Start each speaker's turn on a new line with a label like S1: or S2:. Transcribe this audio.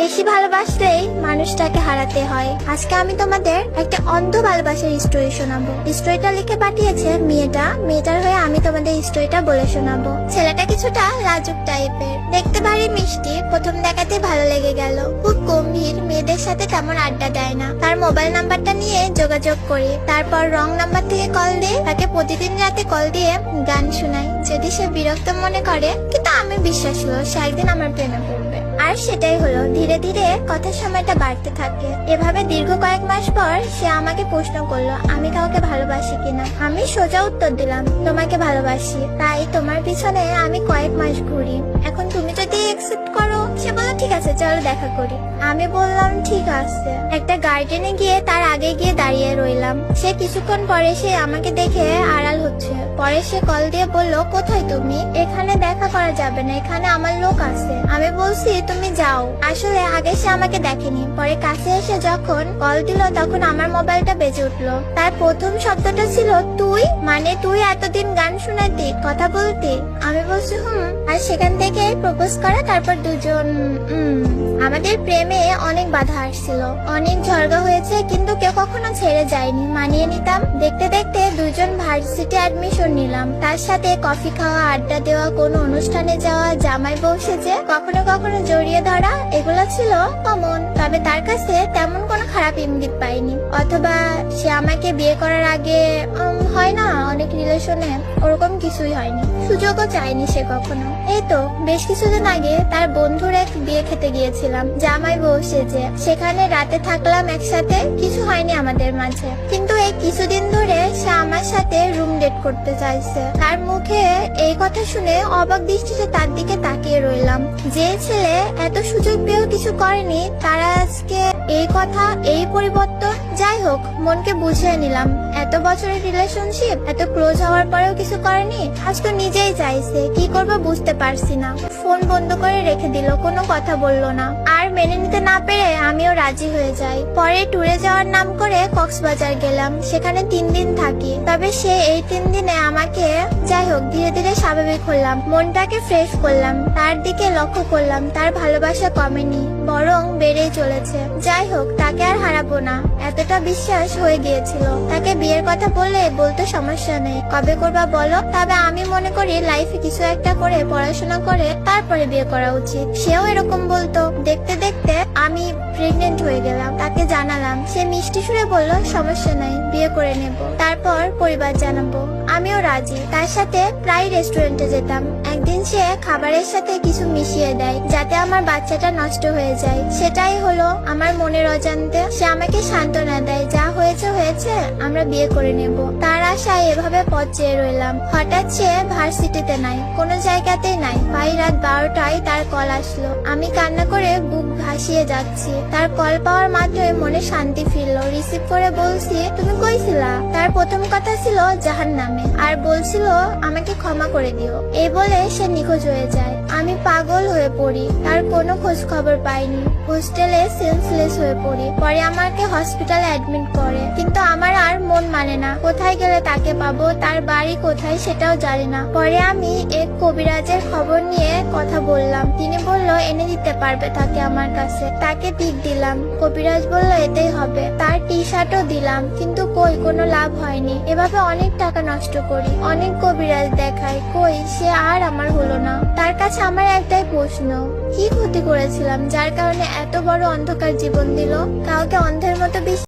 S1: বেশি ভালোবাসলেই মানুষটাকে হারাতে হয়। আজকে আমি তোমাদের একটা অন্ধ ভালোবাসার স্টোরি শোনাবো। স্টোরিটা লিখে পাঠিয়েছে মেয়েটা। মেয়েটার হয়ে আমি তোমাদের স্টোরিটা বলে শোনাবো। ছেলেটা কিছুটা লাজুক টাইপের দেখতে ভারী মিষ্টি। প্রথম দেখাতে ভালো লেগে গেল। খুব গম্ভীর। মেয়েদের সাথে তেমন আড্ডা দেয় না। তার মোবাইল নাম্বারটা নিয়ে যোগাযোগ করি। তারপর রং নাম্বার থেকে কল দিয়ে তাকে প্রতিদিন রাতে কল দিয়ে গান শোনাই। যদি সে বিরক্ত মনে করে, কিন্তু আমি বিশ্বাস হলো সে একদিন আমার প্রেমে পড়বে। আর সেটাই হলো ধীরে ধীরে কথার সময়টা বাড়তে থাকে। এভাবে দীর্ঘ কয়েক মাস পর সে আমাকে প্রশ্ন করল, আমি কাউকে ভালোবাসি কিনা? আমি সোজা উত্তর দিলাম, তোমাকে ভালোবাসি। তাই তোমার পিছনে আমি কয়েক মাস ঘুরি। এখন তুমি যদি একসেপ্ট করো? সে বলল, ঠিক আছে, চলো দেখা করি। আমি বললাম, ঠিক আছে। একটা গার্ডেনে গিয়ে তার আগে গিয়ে দাঁড়িয়ে রইলাম। সে কিছুক্ষণ পরে সে আমাকে দেখে আড়াল হচ্ছে। পরে সে কল দিয়ে বলল, কোথায় তুমি? এখানে দেখা করা যাবে না, এখানে আমার লোক আছে। আমি বলছি, তুমি যাও। আসলে আগে সে আমাকে দেখেনি। পরে কাছে এসে যখন কল দিল, তখন আমার মোবাইলটা বেজে উঠল। তার প্রথম শব্দটা ছিল, তুই? মানে তুই এতদিন গান শোনাতি, কথা বলতি। আমি বলছি, হুম। আর সেখান থেকে প্রপোজ করা, তারপর দুজন আমাদের প্রেমে অনেক বাধা আসছিল। অনেক ঝগড়া হয়েছে, কিন্তু কেউ কখনো ছেড়ে যায়নি। মানিয়ে নিতাম। দেখতে দেখতে দুজন ভার্সিটি অ্যাডমিশন নিলাম। তার সাথে কফি খাওয়া, আড্ডা দেওয়া, কোনো অনুষ্ঠানে যাওয়া, জামাই বসেছে কখনো কখনো জড়িয়ে ধরা, এগুলো ছিল কমন, তবে তার কাছে তেমন কোনো খারাপ ইঙ্গিত পাইনি। অথবা সে আমাকে বিয়ে করার আগে হয় না, অনেক রিলেশনে ওরকম কিছুই হয়নি। সুযোগও চায়নি সে কখনো। এই তো, বেশ কিছুদিন আগে তার বন্ধুর এক বিয়ে খেতে গিয়েছিলাম, জামাই বসেছে সেখানে রাতে থাকলাম একসাথে, কিছু হয়নি আমাদের মাঝে। কিন্তু এই কিছুদিন ধরে সে আমার সাথে রুম ডেট করতে চাইছে। তার মুখে এই কথা শুনে অবাক দৃষ্টিতে তার দিকে তাকিয়ে রইলাম। যে ছেলে এত সুযোগ পেয়েও কিছু করেনি, তারা আজকে এই কথা, এই পরিবর্তন যাই হোক মনকে বুঝিয়ে নিলাম। এত বছরের রিলেশনশিপ এত ক্লোজ হওয়ার পরেও কিছু করেনি, আজ তো নিজেই চাইছে, কি করব বুঝতে পারছি না। ফোন বন্ধ করে রেখে দিল, কোনো কথা বলল না। আর মেনে নিতে না পেরে আমিও রাজি হয়ে যাই। পরে ট্যুরে যাওয়ার নাম করে কক্সবাজার গেলাম, সেখানে তিন দিন থাকি। তবে সে এই তিন দিনে আমাকে যাই হোক ধীরে ধীরে স্বাভাবিক হলাম। মনটাকে ফ্রেশ করলাম, তার দিকে লক্ষ্য করলাম, তার ভালোবাসা কমেনি, বরং বেড়েই চলেছে। যাই হোক তাকে আর হারাবো না। এতটা বিশ্বাস হয়ে গিয়েছিল। তাকে বিয়ের কথা বললে বলতে সমস্যা নেই। কবে করবা বলো? তবে আমি মনে করি লাইফে কিছু একটা করে পড়াশোনা করে তারপরে বিয়ে করা উচিত। সেও এরকম বলতো। দেখতে দেখতে আমি প্রেগনেন্ট হয়ে গেলাম। তাকে জানালাম। সে মিষ্টি সুরে বলল, সমস্যা নাই, বিয়ে করে নেব। তারপর পরিবার জানাব। আমিও রাজি। তার সাথে প্রায় রেস্টুরেন্টে যেতাম। একদিন সে খাবারের সাথে কিছু মিশিয়ে দেয়, যাতে আমার বাচ্চাটা নষ্ট হয়ে যায়। সেটাই হলো আমার মনের অজান্তে। সে আমাকে সান্ত্বনা দেয় হয়েছে হয়েছে, আমরা বিয়ে করে নেব। তার আশায় এভাবে পথ চেয়ে রইলাম। হঠাৎ সে ভার্সিটিতে নাই, কোনো জায়গাতেই নাই। ভাই রাত বারোটায় তার কল আসলো। আমি কান্না করে বুক ভাসিয়ে যাচ্ছি। তার কল পাওয়ার মাধ্যমে মনে শান্তি ফিরলো। রিসিভ করে বলছি, তুমি কইছিলা তার প্রথম কথা ছিল জাহান নামে আর বলছিল, আমাকে ক্ষমা করে দিও। এই বলে সে নিখোঁজ হয়ে যায়। আমি পাগল হয়ে পড়ি তার কোনো খোঁজ খবর পাইনি। হোস্টেলে সেন্সলেস হয়ে পড়ি, পরে আমাকে হসপিটালে অ্যাডমিট করে। কিন্তু আমার আর মন মানে না, কোথায় গেলে তাকে পাবো, তার বাড়ি কোথায় সেটাও জানি না। পরে আমি এক কবিরাজের খবর নিয়ে কথা বললাম। তিনি বলল, এনে দিতে পারবে তাকে আমার কাছে। তাকে পিক দিলাম। কবিরাজ বলল, এতেই হবে। তার টি শার্টও দিলাম, কিন্তু কই, কোনো লাভ হয়নি। এভাবে অনেক টাকা নষ্ট করি। অনেক কবিরাজ দেখায়, কই, সে আর আমার হলো না। তার আমার একটাই প্রশ্ন। কি ক্ষতি করেছিলাম, যার কারণে এত বড় অন্ধকার জীবন দিল? কাউকে অন্ধের মতো